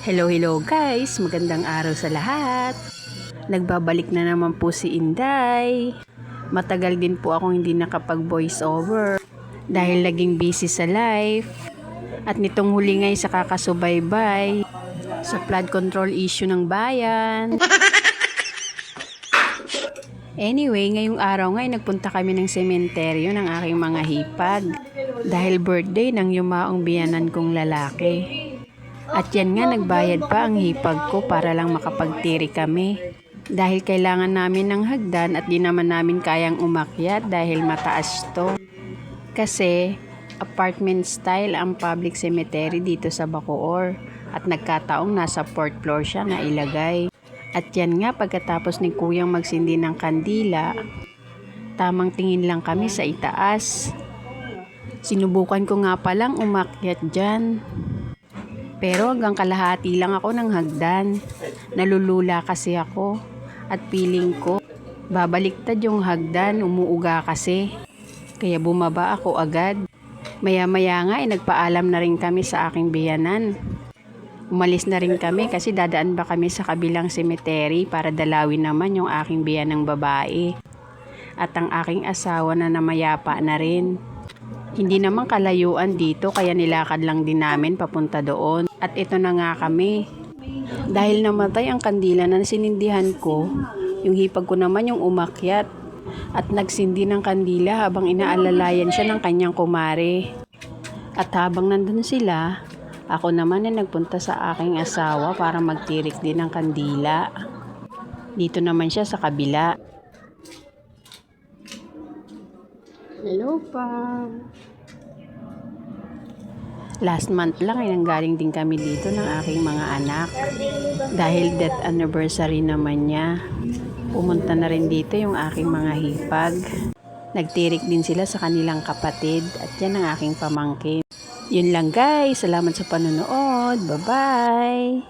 Hello, hello guys! Magandang araw sa lahat! Nagbabalik na naman po si Inday. Matagal din po akong hindi nakapag voice over dahil naging busy sa life. At nitong huli ngay sa kakasubaybay sa flood control issue ng bayan. Anyway, ngayong araw nga ay nagpunta kami ng sementeryo ng aking mga hipag dahil birthday ng yumaong biyanan kong lalaki. At yan nga, nagbayad pa ang hipag ko para lang makapagtiri kami. Dahil kailangan namin ng hagdan at di naman namin kayang umakyat dahil mataas to. Kasi apartment style ang public cemetery dito sa Bacoor at nagkataong nasa fourth floor siya na ilagay. At yan nga pagkatapos ni kuyang magsindi ng kandila, tamang tingin lang kami sa itaas. Sinubukan ko nga palang umakyat dyan. Pero hanggang kalahati lang ako ng hagdan. Nalulula kasi ako. At feeling ko, babaliktad yung hagdan, umuuga kasi. Kaya bumaba ako agad. Maya-maya nga ay nagpaalam na rin kami sa aking biyanan. Umalis na rin kami kasi dadaan ba kami sa kabilang cemetery para dalawin naman yung aking biyanang babae. At ang aking asawa na namayapa na rin. Hindi naman kalayuan dito kaya nilakad lang din namin papunta doon. At ito na nga kami. Dahil namatay ang kandila na sinindihan ko, yung hipag ko naman yung umakyat. At nagsindi ng kandila habang inaalalayan siya ng kanyang kumare. At habang nandun sila, ako naman ay nagpunta sa aking asawa para magtirik din ng kandila. Dito naman siya sa kabila. Hello pa. Last month lang ay nanggaling din kami dito ng aking mga anak. Dahil death anniversary naman niya. Pumunta na rin dito yung aking mga hipag. Nagtirik din sila sa kanilang kapatid at yan ang aking pamangkin. Yun lang guys. Salamat sa panonood. Bye-bye!